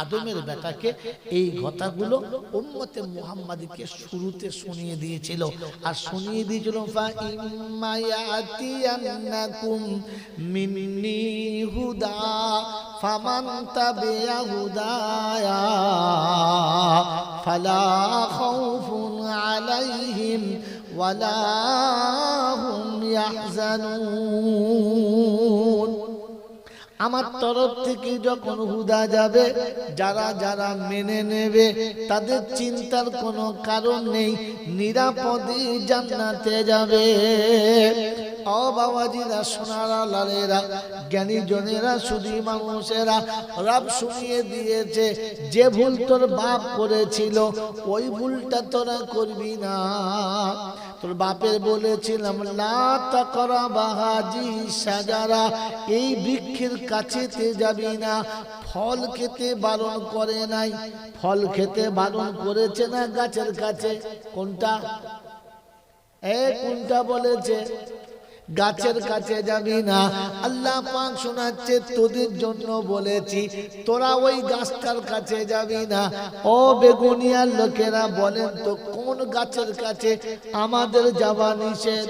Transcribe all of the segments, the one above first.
আদমের বেটাকে এই কথাগুলো উম্মতে মুহাম্মাদিকে শুরুতে শুনিয়ে দিয়েছিল। আর শুনিয়ে দিয়েছিল মিন্নি হুদা, ফামান তাবিয়া হুদায়া, ফালা খাউফুন আলাইহিম ওয়ালা হুম ইয়াহজানুন। আমার তরফ থেকে যখন হুদা যাবে, যারা যারা মেনে নেবে, তাদের চিন্তার কোনো কারণ নেই, নিরাপদে জান্নাতে যাবে। ও বাবাজিরা, সোনারা, লালেরা, জ্ঞানী জনেরা শুধু মানুষেরা, রব শুনিয়ে দিয়েছে, যে ভুল তোর বাপ করেছিল, ওই ভুলটা তোরা করবি না। তোর বাপের বলেছিলাম, লা করা বাহাজি সাজারা, এই বৃক্ষের কাছেতে যাবি না। ফল খেতে বারণ করে নাই, ফল খেতে বারণ করেছে না গাছের কাছে? কোনটা? এ কোনটা বলেছে? গাছের কাছে যাবি না। আল্লাহ পাক শোনাচ্ছে, তোদের জন্য বলেছি, তোরা ওই গাছটার কাছে যাবি না। ও বেগুনিয়ার লোকেরা বলেন, তো কোন গাছের কাছে আমাদের যাওয়া নিষেধ?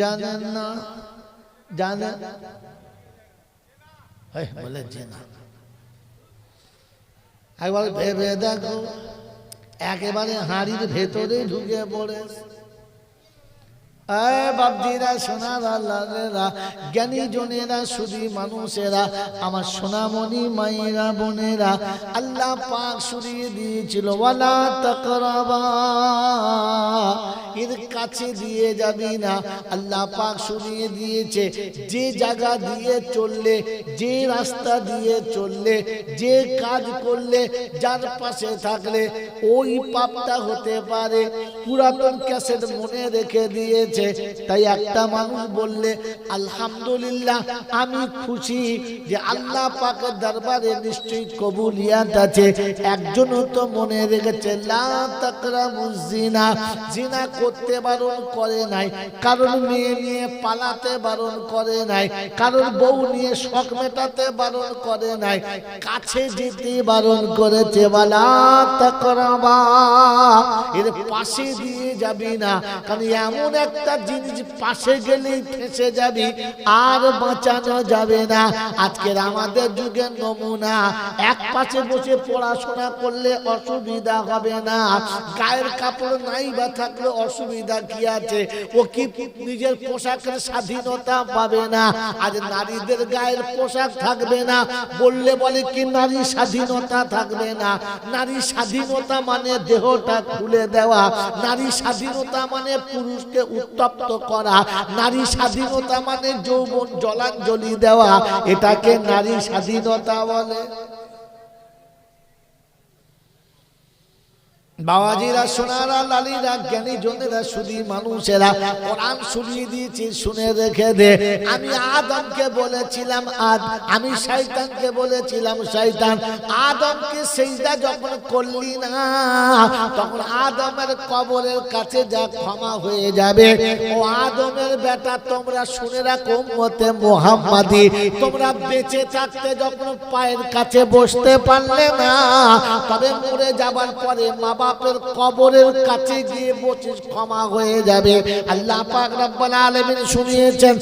জানেন না, জানেন? বলে না। একবার ভেবে দেখো, একেবারে হাড়ির ভেতরে ঢুকে পড়ে এ বাবজিরা সোনার আল্লাহরা জ্ঞানী জনেরা মানুষেরা, আমার সোনামণি মায়েরা, বোনেরা, আল্লাহ তাকরাবা, এর কাছে দিয়ে যাবি না। আল্লাহ পাক শুনিয়ে দিয়েছে, যে জায়গা দিয়ে চললে, যে রাস্তা দিয়ে চললে, যে কাজ করলে, যার পাশে থাকলে, ওই পাপটা হতে পারে। পুরাতন ক্যাসেট মনে রেখে দিয়েছে তাই একটা মানুষ বললে, আলহামদুলিল্লাহ, আমি খুশি যে আল্লাহ পাকের দরবারে নিশ্চয়ই কবুলিয়াত আছে। একজনও তো মনে রেখেছে জিনা করতে বারণ করে নাই কারণ মেয়ে নিয়ে পালাতে বারণ করে নাই কারণ বউ নিয়ে শখ মেটাতে বারণ করে নাই, কাছে যেতে বারণ করেছে বালা এর পাশে দিয়ে যাবি না। কারণ এমন একটা জিনিস পাশে গেলেই ফেসে যাবি, আর বাঁচানো যাবে না। আজকের আমাদের যুগের নমুনা, এক পাশে বসে পড়াশোনা করলে অসুবিধা হবে না। গায়ের কাপড় নাই বা থাকলে অসুবিধা কি আছে? ও কি নিজের পোশাকের স্বাধীনতা পাবে না? আজ নারীদের গায়ের পোশাক থাকবে না। বললে বলে কি নারী স্বাধীনতা থাকবে না? নারী স্বাধীনতা মানে দেহটা খুলে দেওয়া। নারী স্বাধীনতা মানে পুরুষকে উত্তপ্ত করা। নারী স্বাধীনতা মানে যৌবন জলাঞ্জলি দেওয়া। এটাকে নারী স্বাধীনতা বলে। বাবাজিরা, সোনারা, লালিরা, জ্ঞানী জনেরা শুধু মানুষেরা, কোরআন শুনিয়ে দিয়েছি, শুনে রেখে দে। আমি আদমকে বলেছিলাম, আদ। আমি বলেছিলাম আদমকে সেইটা যখন করলি না, তখন আদমের কবরের কাছে যা ক্ষমা হয়ে যাবে। ও আদমের বেটা, তোমরা শুনে রাখো মতে মোহাম্মদি। তোমরা বেঁচে থাকতে যখন পায়ের কাছে বসতে পারলে না, তবে মরে যাবার পরে মা বাপের কবরের কাছে গিয়ে বসে ক্ষমা হয়ে যাবে আল্লাহ পাক রব্বুল আলামিন শুনিয়েছেন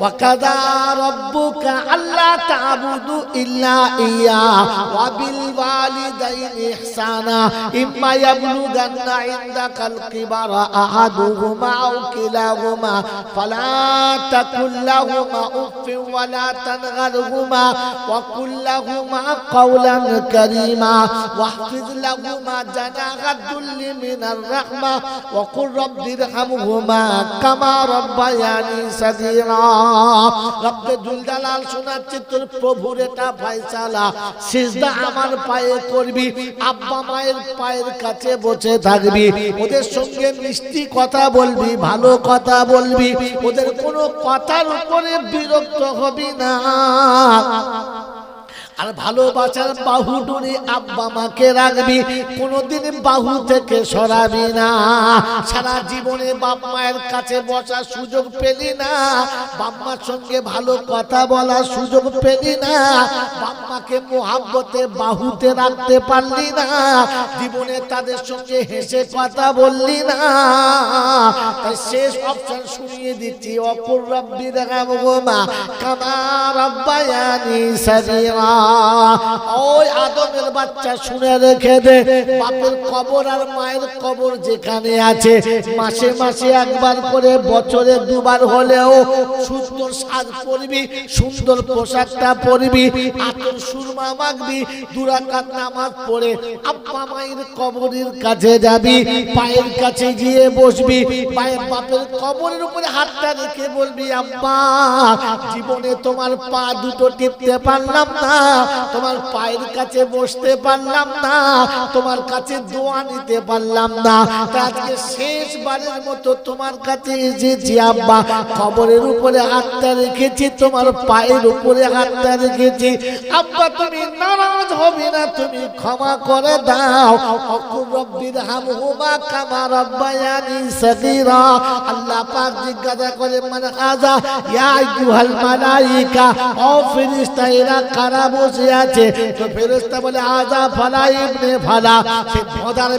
ওয়া কাদা রাব্বুকা আল্লা তা'বুদু ইল্লা ইয়া ওয়া বিল ওয়ালিদাইনি ইহসানা ইম্মা ইয়াবলুগান্না ইনদাকাল কিবারা আহাদুহুমা আও কিলাহুমা ফালা তাকুল লাহুমা উফফিন ওয়া লা তানগরহুমা ওয়া কুল লাহুমা قولا كريما واحفظ لهما جناح মিনার রাহমা, ওয়া কামা সাগীরা। রব্বে তোর প্রভুর এটা ফয়সালা সিজদা আমার পায়ে করবি, আব্বা মায়ের পায়ের কাছে বসে থাকবি। ওদের সঙ্গে মিষ্টি কথা বলবি, ভালো কথা বলবি, ওদের কোনো কথার উপরে বিরক্ত হবি না। আর ভালোবাসার বাহু ডুরে আব্বা মাকে রাখবি, কোনোদিন বাহু থেকে সরাবি না। সারা জীবনে বাপ মায়ের কাছে বসার সুযোগ পেলি না। বাপ মার সঙ্গে ভালো কথা বলার সুযোগ পেলি না। বাপ মাকে মোহাব্বতে, বাহুতে রাখতে পারলি না। জীবনে তাদের সঙ্গে হেসে কথা বললি না। শেষ অপশন শুনিয়ে দিচ্ছি, অপর রব্বি দেখাবো মা কামা রব্বায়ানি সাজিরা ওই আদমের বাচ্চা শুনে রেখে দে, বাপের কবর আর মায়ের কবর যেখানে আছে, মাসে মাসে একবার করে বছরে দুবার হলেও সুন্দর সাজ পরবি, সুন্দর পোশাকটা পরবি, আতর সুরমা মাগবি দুরাকাত নামাজ পড়ে আব্বা মায়ের কবরের কাছে যাবি, পায়ের কাছে গিয়ে বসবি, পায়ের বাপের কবরের উপরে হাতটা রেখে বলবি, আব্বা, জীবনে তোমার পা দুটো টিপতে পারলাম না। তোমার পায়ের কাছে বসতে পারলাম না, তোমার কাছে দোয়া নিতে পারলাম না। আজকে শেষবারের মতো তোমার কাছে এসেছি, আব্বা। কবরের উপরে হাতটা রেখেছি, তোমার পায়ের উপরে হাতটা রেখেছি। আব্বা, তুমি নারাজ হবে না, তুমি ক্ষমা করে দাও। রব্বির জিজ্ঞাসা করে মানে বসে আছে, তো ফেরেশতা বলে, আজা ফালা, ইবনে ফালা। সে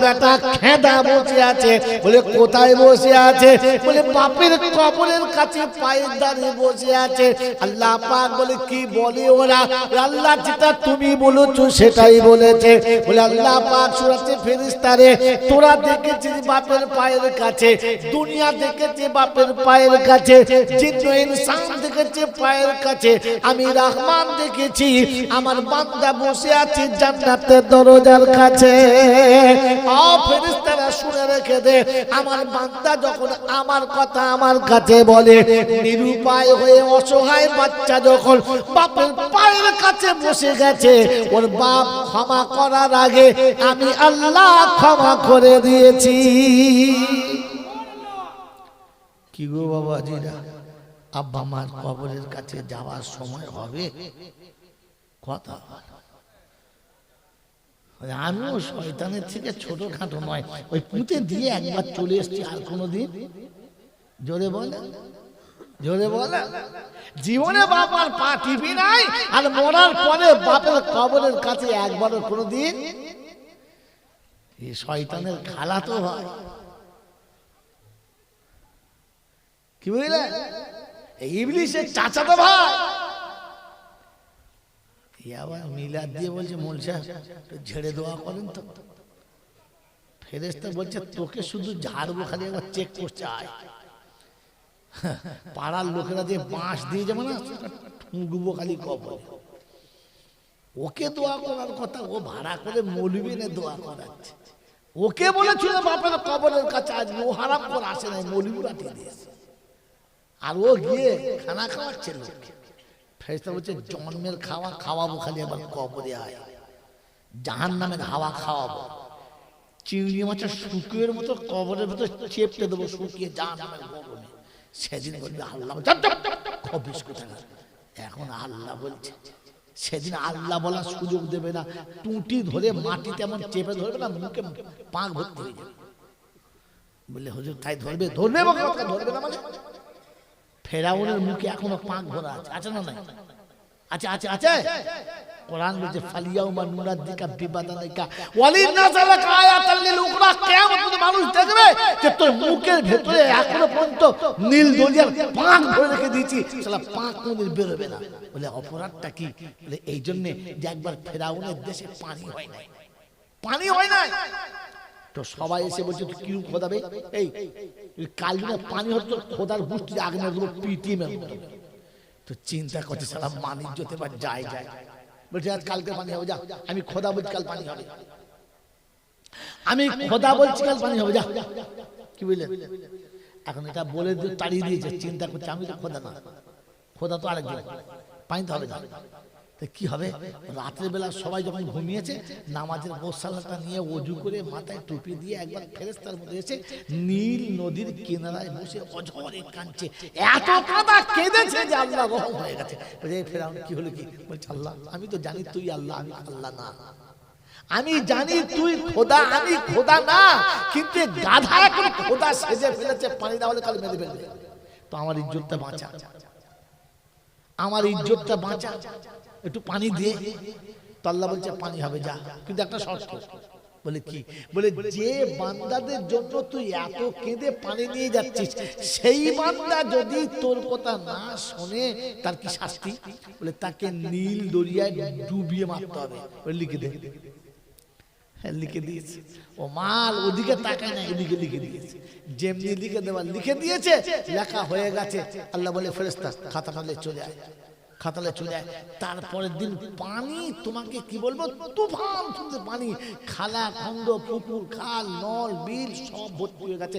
বেটা খেদা বসে আছে, বলে, কোথায় বসে আছে? বলে, বাপের কবরের কাছে পায়ের দাঁড়িয়ে বসে আছে। আল্লাহ পাক বলে, কি বলে ওরা? আল্লাহ যেটা তুমি বলেছ, সেটাই বলেছে। বলে, আল্লাহ পাক সুরাতে ফেরেশতারে তোরা দেখেছিস বাপের পায়ের কাছে, দুনিয়া দেখেছে বাপের পায়ের কাছে জিন্ন ইনসান দেখেছে পায়ের কাছে, আমি রহমান দেখেছি আমার বান্দা বসে আছে জান্নাতের দরজার কাছে। ফেরেশতারা শুনে রেখে দে, আমার বান্দা যখন আমার কথা আমার কাছে বলে, নিরুপায় হয়ে অসহায় বাচ্চা যখন বাপের পায়ের কাছে বসে গেছে, ওর বাপ ক্ষমা করার আগে আমি আল্লাহ ক্ষমা করে দিয়েছি। কি গো বাবাজিরা? আব্বা মার কবরের কাছে যাওয়ার সময় হবে? কথা। আমিও শয়তানের থেকে ছোটখাটো নয়, ওই পুঁতে দিয়ে একবার চলে এসছি আর কোনোদিন। জোরে বলে। জোরে বলে। জীবনে বাবার পা টিপি নাই, আর মরার পরে বাপের কবরের কাছে একবারও কোনোদিন। এই শয়তানের খালা তো হয়। কি বুঝলে? এই ইবলিশের চাচা তো ভাই। আবার মিলাদ দিয়ে বলছে, মোল সাহেব ঝেড়ে দোয়া করেন তো। ফেরেস্তা বলছে, তোকে শুধু ঝাড়বো খালি একবার চেক করছে আয়। পাড়ার লোকেরা যে বাঁশ দিয়ে যাবে না ঠুঙ্গুবো খালি কবর ওকে দোয়া করার কথা, ও ভাড়া করে মৌলবি দোয়া করাচ্ছে। ওকে বলেছিল, বাপের কবরের কাছে আজকে ও হারাম করে আসে নাই, মৌলবি পাঠিয়ে দিয়েছে। আর ও গিয়ে খানা খাওয়াচ্ছে লোককে। ফেরেস্তা বলছে জন্মের খাওয়া খাওয়াবো খালি আবার কবরে আয়। জাহান নামের হাওয়া খাওয়াবো। চিংড়ি মাছের শুকিয়ের মতো কবরের ভেতর চেপটে দেবো শুকিয়ে জাহান নামের সেদিন বলবে আল্লাহ কোথায় এখন আল্লাহ বলছে সেদিন আল্লাহ বলার সুযোগ দেবে না। টুটি ধরে মাটিতে এমন চেপে ধরবে না মুখে পাক ভর্তি হয়ে যাবে। বললে হুজুর তাই ধরবে? ধরবে ধরবে না মানে? ফেরাউনের মুখে এখনও পাক ভরা আছে আছে। না নাই? আছে আছে আছে কোরআন বলছে ফালিয়াউমা নুনাদ্দিকা বিবাদানিকা ওয়ালিন নাযালাকা আয়াতাল লিল উখরা কিয়ামত পর্যন্ত মানুষ দেখবে যে তোর মুখের ভেতরে এখনও পর্যন্ত নীল দলিয়ার পাক ধরে রেখে দিয়েছি। শালা পাক কোনদিন বেরোবে না। বলে অপরাধটা কি? বলে এই জন্য যে একবার ফেরাউনের দেশে পানি হয় নাই। পানি হয় নাই। তো সবাই এসে বলছে, তুই কিরম খোদাবে? এই কাল দিনে পানি হতো খোদার বুষ্টি আগুনেরগুলো পিটিয়ে তো চিন্তা করছে সারা মানিক যেতে পার যায় যায়। বলছে, আজ কালকে পানি হবে, যা, আমি খোদা বলছি কাল পানি হবে। আমি খোদা বলছি কাল পানি হবে, যা। কি বুঝলেন এখন এটা বলে তাড়িয়ে দিয়েছে, চিন্তা করছে, আমি তো খোদা না। খোদা তো আরেকজন, পানি তো হবে না। তো কি হবে? রাতের বেলা সবাই যখন ঘুমিয়েছে, নামাজের মশালাটা নিয়ে অজু করে মাথায় টুপি দিয়ে একবার ফেরেস্তার মধ্যে এসে নীল নদীর কিনারায় বসে অঝরে কাঁদছে। এত কাদা কেঁদেছে যে আল্লাহ গহম হয়ে গেছে। ফেরাউন, কি হলো কি? বলছে, আল্লাহ, আমি তো জানি তুই আল্লাহ, আমি আল্লাহ না। আমি জানি তুই খোদা, আমি খোদা না, কিন্তু গাধা এখন খোদা সেজে ফেলেছে, পানি না হলে কাল মেরে ফেলবে। তো আমার ইজ্জতটা বাঁচা। আমার ইজ্জতটা বাঁচা। একটু পানি দিয়ে তল্লা বলছে পানি হবে যা। কিন্তু একটা শর্ত। বলে কি? বলে যে বান্দাদের জন্য তুই এত কেঁদে পানি নিয়ে যাচ্ছিস সেই বান্দা যদি তোর কথা না শোনে তার কি শাস্তি? বলে তাকে নীল দরিয়ায় ডুবিয়ে মারতে হবে। লিখে দে। লিখে দিয়েছে। ও মাল ওদিকে তাকায় না এদিকে লিখে দিয়েছে। যেমনি লিখে দেওয়া লিখে দিয়েছে, লেখা হয়ে গেছে। আল্লাহ বলে ফেরেস্তা খাতা খালে চলে আয়। খাতালে চলে যায়। তারপরের দিন পানি তোমাকে কি বলব? তুফান তুলতে পানি। খালা খন্দ পুকুর, খাল, নল, বিল সব ভর্তি হয়ে গেছে।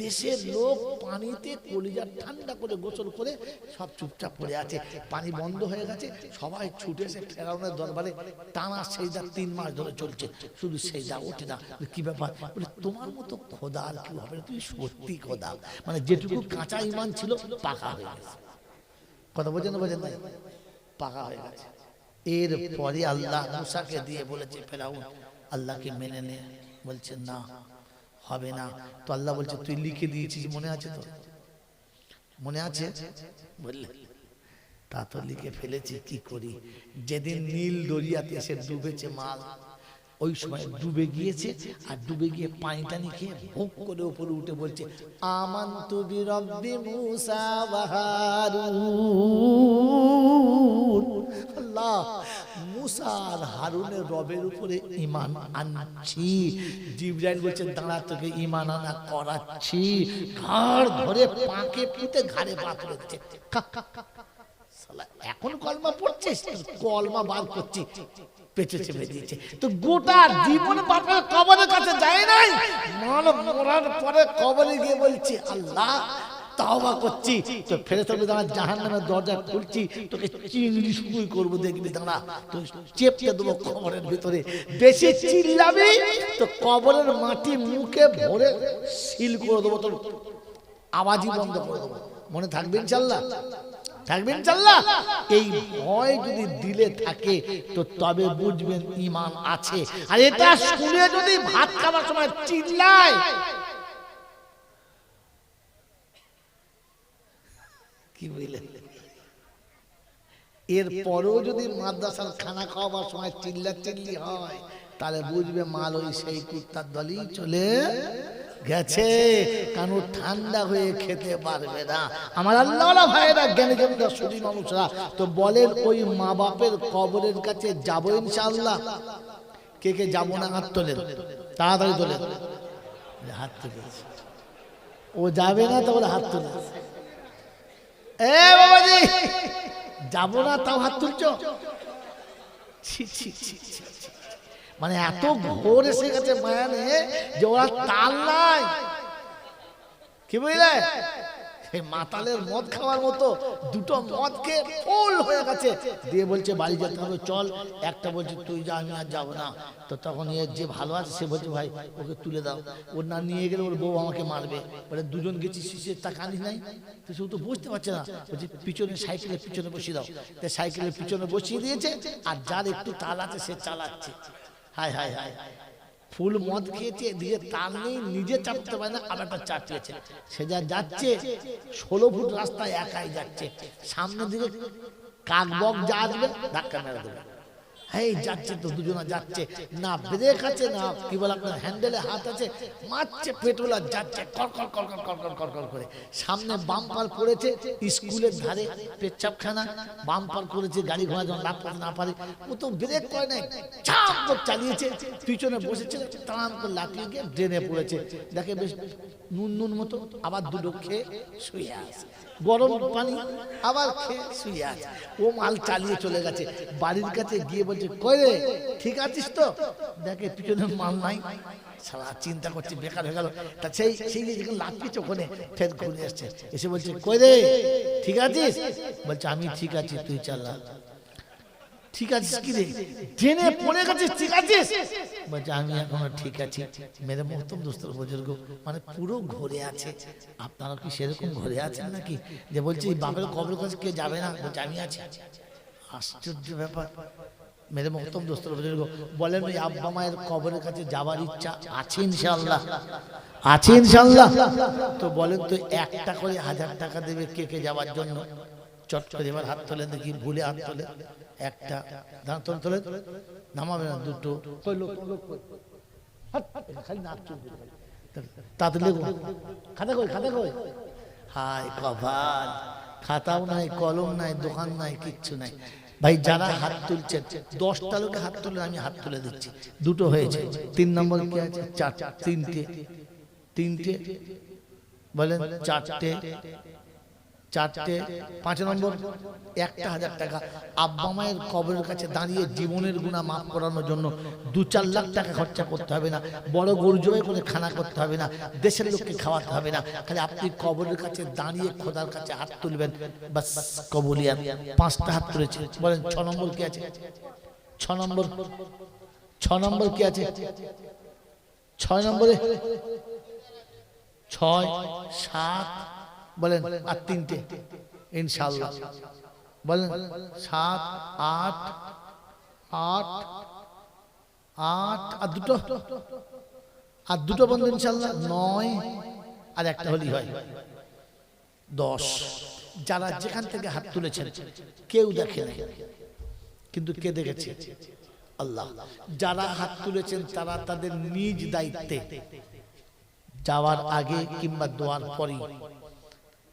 দেশের লোক পানিতে কলিজা ঠান্ডা করে গোসল করে সব চুপচাপ পড়ে আছে। পানি বন্ধ হয়ে গেছে। সবাই ছুটে এসে ফেরাউনের দরবারে টানা সেইদা তিন মাস ধরে চলছে। শুধু সেই সেইদা ওঠে না। কি ব্যাপার? বলে, তোমার মতো খোদা আর কি হবে? তুমি সত্যি খোদা। মানে যেটুকু কাঁচা ইমান ছিল, পাকা হয়ে গেছে। কথা বোঝেন বোঝেন নাই? পাকা হয়ে গেছে। এর পরে আল্লাহ মুসাকে দিয়ে বলেছে, ফেরাউন, আল্লাহকে মেনে নে। বলছে, না, হবে না। তো আল্লাহ বলছে, তুই লিখে দিয়েছিস, মনে আছে তো মনে আছে? বললে, তা তো লিখে ফেলেছি, কি করি? যেদিন নীল দরিয়াতে এসে ডুবেছে মাল ওই সময় ডুবে গিয়েছে আর ডুবে গিয়ে পানি টানি খেয়ে ভোগ করে উপরে উঠে বলছে, আমান তুবি রব্বি মুসা আল্লাহ, মুসা হারুনের রবের উপরে ইমান আনছি। জিব্রাইল বলছে, দাঁড়া, তোকে ইমান আনা করাচ্ছি। ঘাড় ধরে পাকে পুঁতে ঘাড়ে পা কা। এখন কলমা পড়ছিস? কলমা বার করছি। পেটে চেপে দিয়েছে তো গোটা জীবন বাপের কবরের কাছে যায় নাই। মানব মরার পরে কবরে গিয়ে বলছি আল্লাহ তাওবা করছি। তো ফেরে তবে দাঁড়া জাহান নামের দরজা খুলছি। তোকে চিংড়ি করব দেখবি দাঁড়া। তো দেবো কবরের ভিতরে। বেশি চিল্লাবি তো কবরের মাটি মুখে ভরে সিল করে দেবো তোর আওয়াজই বন্ধ করে দেবো। মনে থাকবে ইনশাল্লাহ থাকবেন চাল্লা এই ভয় যদি দিলে থাকে তো তবে বুঝবেন ইমান আছে। আর এটা শুনে যদি ভাত খাওয়ার সময় চিল্লায়। কি বুঝলেন এর পরেও যদি মাদ্রাসার খানা খাওয়াবার সময় চিল্লা চিল্লি হয় তাহলে বুঝবে মাল ওই সেই কুত্তার দলই চলে গেছে। ও ঠান্ডা হয়ে খেতে পারবে না। আমার আল্লাহ ভাইয়েরা জ্ঞানী জমিদা সুদী মানুষরা তো বলেন ওই মা বাপের কবরের কাছে যাব ইনশাআল্লাহ? কে কে যাব না? হাত তোলেন। তাড়াতাড়ি তোলেন। হাত তুলে ও যাবে না তো বলে হাত তুলেছে এ বাবাজি যাব না তাও হাত তুলছ? ছি, ছি, ছি, ছি, ছি। মানে এত ঘোর এসে গেছে মায়ানে যে ওরা তাল নাই। কি বুঝলে? এই মাতালের মদ খাওয়ার মতো দুটো মদ ফুল হয়ে গেছে। দিয়ে বলছে বাড়ি যেতে হবে চল। একটা বলছে তুই যা আমি আর যাব না। তো তখন এর যে ভালো আছে সে বলছে ভাই ওকে তুলে দাও। ওর না নিয়ে গেলে ওর বউ আমাকে মারবে। বলে দুজন গেছি শিশের তা কাঁদিস নাই। তো সে তো বুঝতে পারছে না। বলছে পিছনে সাইকেলের পিছনে বসিয়ে দাও। তো সাইকেলের পিছনে বসিয়ে দিয়েছে আর যার একটু তাল আছে সে চালাচ্ছে। হায় হায় হায়। ফুল মদ খেয়েছে দিয়ে তার নেই, নিজে চাপতে পারে না আর একটা চাপিয়েছে সে যা যাচ্ছে, ষোলো ফুট রাস্তায় একাই যাচ্ছে। সামনে দিকে কাকবক যা আসবে, ধাক্কা মেরে দেবে। এই যাচ্ছে তো দুজনা যাচ্ছে। না ব্রেক আছে না কি বলে আপনার হ্যান্ডেলে হাত আছে, মারছে পেট্রোল আর যাচ্ছে কড়কড় কড়কড় কড়কড় কড়কড় করে সামনে বাম্পার পড়েছে স্কুলের ধারে, পেচ্ছাপখানা। বাম্পার করেছে গাড়ি ঘোড়া যখন করতে না পারে। ও তো ব্রেক করে নাই, চাপ চালিয়েছে, পিছনে বসেছে তাড়াম করে লাফিয়ে গিয়ে ড্রেনে পড়েছে। দেখে বেশ নুন নুন মতো আবার দুটো খেয়ে শুয়ে আছে। গরম পানি আবার খেয়ে শুয়ে আছে। ও মাল চালিয়ে চলে গেছে। বাড়ির কাছে গিয়ে বলছে কই রে ঠিক আছিস তো? দেখে পিছনে মাল নাই। সারা চিন্তা করছে বেকার হয়ে গেল। তা সেই সেই যেখানে লাফিয়েছে ওখানে ফের ঘুরে এসছে। এসে বলছে কই রে ঠিক আছিস? বলছে আমি ঠিক আছি তুই চালা। ঠিক আছে কি রে? ট্রেনে পড়ে গেছিস ঠিক আছিস? বলছে আমি এখনও ঠিক আছি। মেরে মহতম দোস্তর বুজুর্গ। মানে পুরো ঘরে আছে। আপনারা কি সেরকম ঘরে আছেন নাকি? যে বলছে বাপের কবর কাছে কে যাবে না? বলছে আমি আছি। আশ্চর্য ব্যাপার। মেরে মহতম দোস্তর বুজুর্গ। বলেন ওই আব্বা মায়ের কবরের কাছে যাবার ইচ্ছা আছে ইনশাল্লাহ আছে ইনশাল্লাহ তো বলেন তো একটা করে হাজার টাকা দেবে কে কে যাওয়ার জন্য? চট করে এবার হাত তোলেন দেখি ভুলে হাত তোলে একটা দাঁড়া তোলে নামাবে না দুটো। কই লোক, লোক কই? হাট, এটা খালি নাক চুল করে খালি। তাতে লেগো খাতা কই খাতা কই? হাই কপাল খাতাও নাই কলম নাই দোকান নাই কিচ্ছু নাই। ভাই যারা হাত তুলছেন দশটা লোকে হাত তুলে আমি হাত তুলে দিচ্ছি। দুটো হয়েছে। তিন নম্বর কি আছে? চার তিনটে। তিনটে। বলেন চারটে। চারটে, পাঁচ নম্বর, একটা হাজার টাকা। আব্বা মায়ের কবরের কাছে দাঁড়িয়ে জীবনের গুণা মাফ করানোর জন্য দু চার লাখ টাকা খরচা করতে হবে না। বড় গরু করে খানা করতে হবে না। দেশের লোককে খাওয়াতে হবে না। খালি আপনি কবরের কাছে দাঁড়িয়ে খোদার কাছে হাত তুলবেন। বাস কবুলিয়ান পাঁচটা হাত তুলেছে। বলেন, ছ নম্বর কি আছে? ছ নম্বর ছ নম্বর কি আছে? ছয় নম্বরে? ছয়, সাত বলেন আর তিনটে। ইনশাল্লাহ বলেন সাত আট আট আট আর দুটো। আর দুটো বন্ধু ইনশাল্লাহ নয় আর একটা হলি হয়। দশ। যারা যেখান থেকে হাত তুলেছেন কেউ দেখে নাই। কিন্তু কে দেখেছে আল্লাহ যারা হাত তুলেছেন তারা তাদের নিজ দায়িত্বে যাওয়ার আগে কিংবা দোয়ার পরে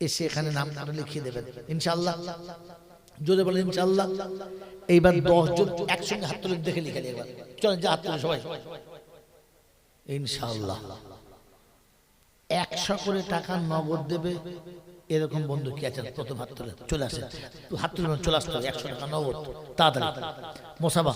এসে এখানে নামটা লিখিয়ে দেবেন। ইনশাল্লাহ জোরে বলেন ইনশাল্লাহ এইবার দশ জন একসঙ্গে হাত তুলে দেখে লিখে এবার। চলেন যে হাত তুলে সবাই। ইনশাল্লাহ একশো করে টাকা নগদ দেবে। এরকম বন্ধু কি আছেন? প্রথম হাত তুলে চলে আসে হাত তুলে চলে আসতে হবে। একশো টাকা নগদ। তাড়াতাড়ি। মোসাবা।